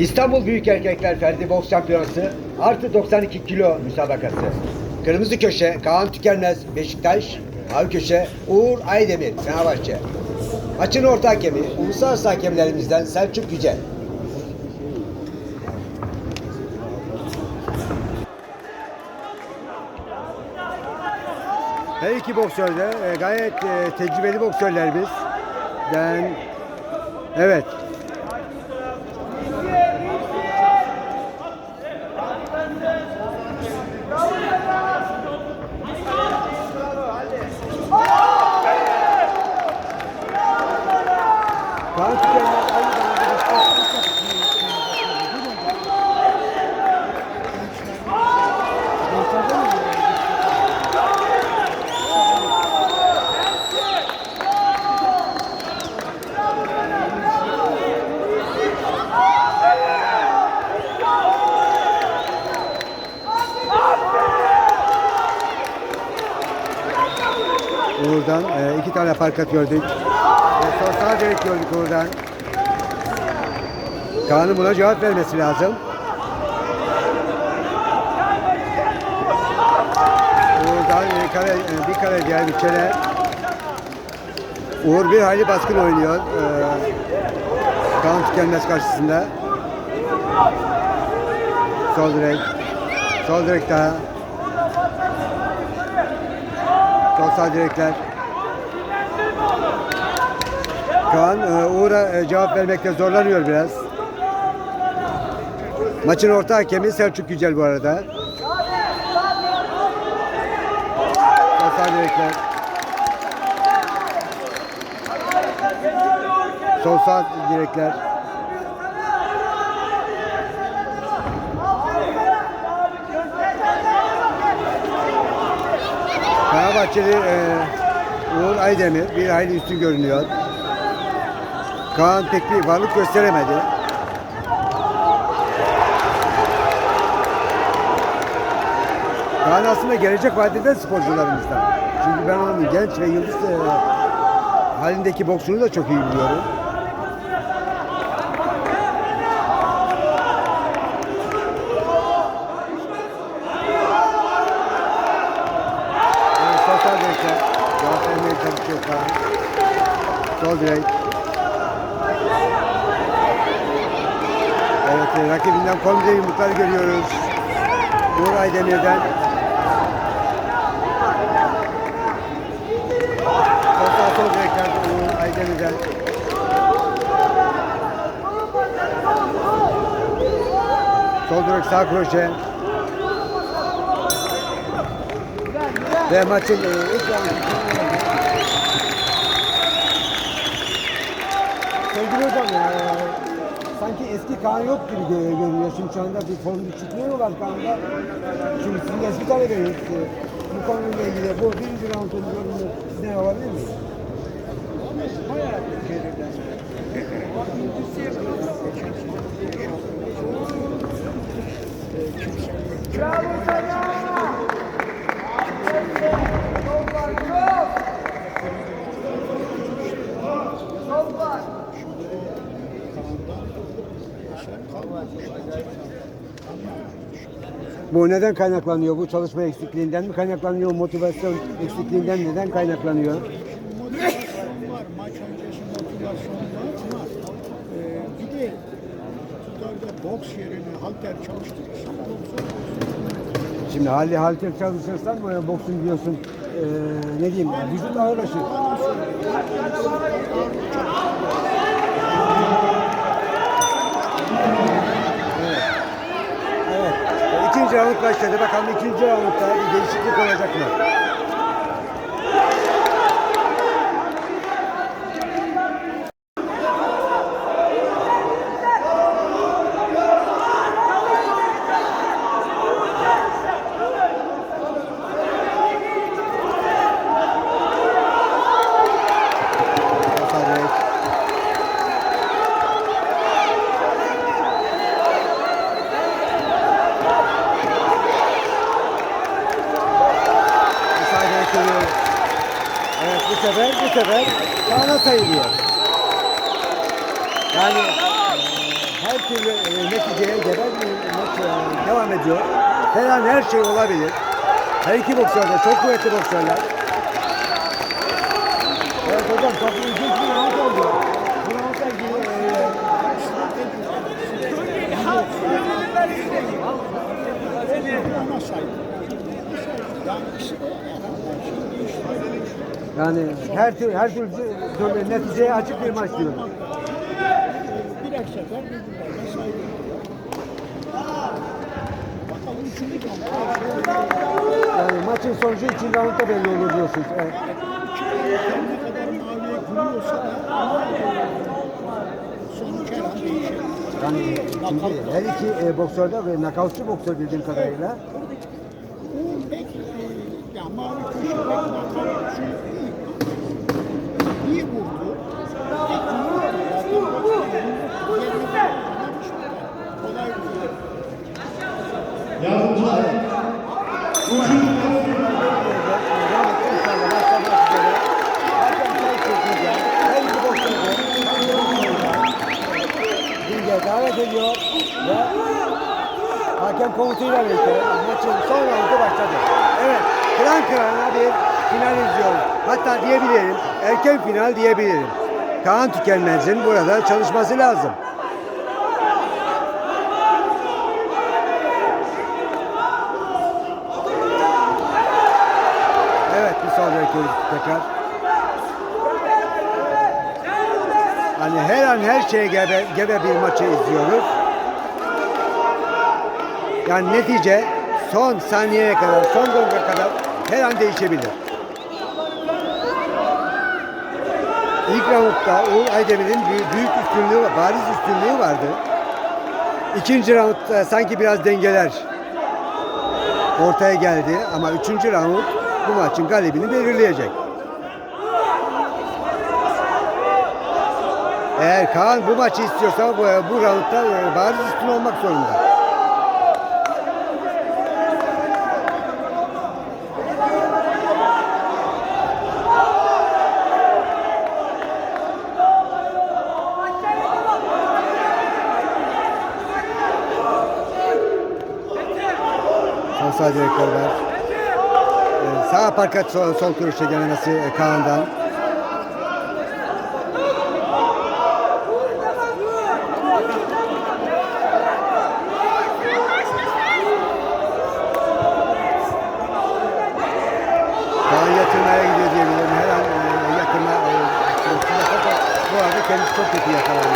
İstanbul Büyük Erkekler Ferdi Boks Şampiyonası artı 92 kilo müsabakası. Kırmızı köşe Kaan Tükenmez Beşiktaş, mavi köşe Uğur Aydemir Fenerbahçe. Maçın orta hakemi uluslararası hakemlerimizden Selçuk Yücel. Her iki boksör e, gayet e, tecrübeli boksörlerimiz. Ben evet Kaan Tükenmez aynı zamanda Beşiktaş Uğur'dan e, iki tane. Ve son sağ direkt gördük Uğur'dan. Kaan'ın buna cevap vermesi lazım. Uğur'dan e, kare, e, bir kare diğer bir çene. Uğur bir hayli baskın oynuyor. E, Kaan tükenmez karşısında. Sol direk. Sol direk daha. Sol sağ direkler. Kaan e, Uğur'a e, cevap vermekte zorlanıyor biraz. Maçın orta hakemi Selçuk Yücel bu arada. Sağ. Sol sağ direkler. Fenerbahçeli e, Uğur Aydemir bir hayli üstün görünüyor. Kaan pek bir varlık gösteremedi. Kaan aslında gelecek vadeden sporcularımızdan. Çünkü ben onun genç ve yıldız e, halindeki boksunu da çok iyi biliyorum. Evet, sağ direkler. Cevap. Evet, rakibinden komple yumruklar görüyoruz. Uğur Aydemir'den. Sol sağ sol direkler Aydemir'den. Sol direk sağ kroşe. Ve maçın e, ilk Sevgili hocam, e, sanki eski Kaan yok gibi gö- görünüyor. Şimdi şu anda bir form düşüklüğü mü var Kaan'da? Şimdi sizin eski talebeniz. E, bu konuyla ilgili bu birinci round'un yorumunu sizden alabilir miyiz? Bu neden kaynaklanıyor? Bu çalışma eksikliğinden mi kaynaklanıyor? Motivasyon eksikliğinden neden kaynaklanıyor? motivasyon var, maç öncesi motivasyon var ama e, bir de tutarda boks yerine halter çalıştık. Şimdi hali halter çalışırsan böyle boksun diyorsun eee, ne diyeyim vücut ağırlaşır. Evet. Evet. İkinci round başladı. Bakalım ikinci roundda bir değişiklik olacak mı? Müsaade et. Müsaade et. Evet bu sefer bu sefer Kaan'a sayılıyor. Yani her türlü e, neticeye bir maç e, devam ediyor. Her an her şey olabilir. Her iki boksör de çok kuvvetli boksörler. Evet hocam çok ilginç bir round oldu. Bu roundla ilgili e. Yani her türlü her türlü neticeye açık bir maç diyorum. saygı. Bakalım üçüncü round. Yani maçın sonucu için roundda belli olur diyorsunuz. Evet. Yani şimdi her iki e, boksör de ve nakavtçı boksör bildiğim kadarıyla. Bu pek ya mavi köşe pek nakavtçı değil. İyi vurdu. Pek vurdu. Zaten boksörün yerini bulamamış. Kolay vurdu. Bilge davet ediyor ve hakem komutuyla birlikte maçın son roundu başladı. Evet, kıran kırana bir final izliyoruz. Hatta diyebilirim, erken final diyebilirim. Kaan Tükenmez'in burada çalışması lazım. Evet, bir sonraki tekrar. Hani her an her şeye gebe, gebe bir maçı izliyoruz. Yani netice son saniyeye kadar, son dakika kadar her an değişebilir. İlk roundda Uğur Aydemir'in büyük, üstünlüğü, bariz üstünlüğü vardı. İkinci roundda sanki biraz dengeler ortaya geldi ama üçüncü round bu maçın galibini belirleyecek. Eğer Kaan bu maçı istiyorsa bu, bu roundda e, bariz üstün olmak zorunda. Offside direktör var. Ee, Sağ parka sol, sol kuruşa denemesi e, Kaan'dan. Kaan yatırmaya gidiyor diyebilirim. Her an e, yakına e, bu arada kendisi çok kötü yakalandı.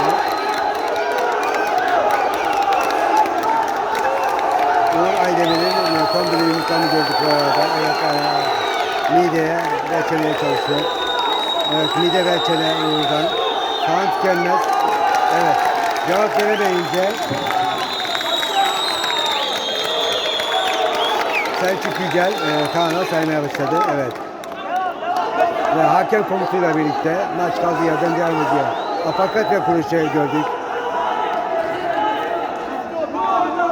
Mideye reçeleye çalışıyor. Evet, mide ve çene Uğur'dan. Kaan tükenmez. Evet, cevap veremeyince Selçuk Yücel e, Kaan'a saymaya başladı. Evet. Ve hakem komutuyla birlikte maç kaldığı yerden devam ediyor. Apakat ve Kuruşa'yı gördük.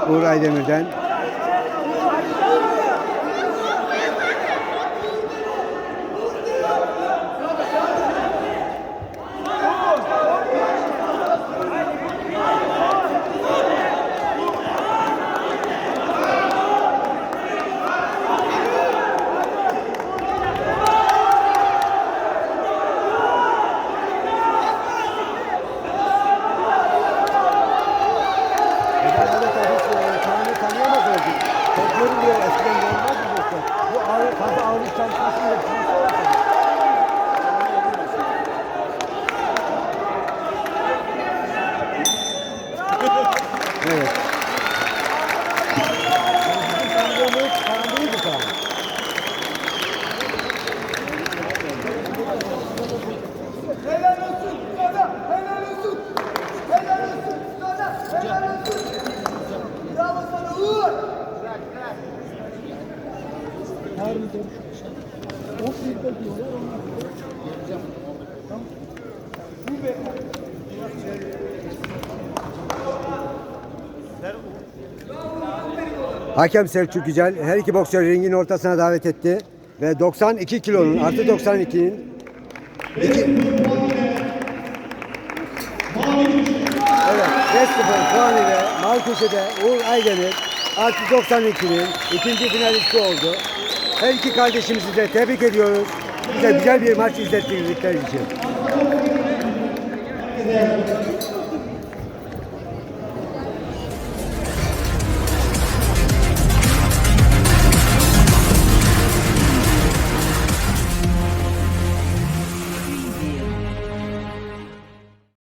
Uğur Aydemir'den. Ağırlık çalışması Hakem Selçuk Yücel her iki boksör ringin ortasına davet etti. Ve 92 kilonun artı 92'nin iki... Evet, 5-0 puan ile mavi köşede Uğur Aydemir artı 92'nin ikinci finalisti oldu. Her iki kardeşimizi de tebrik ediyoruz. Bize güzel bir maç izlettirdikleri için.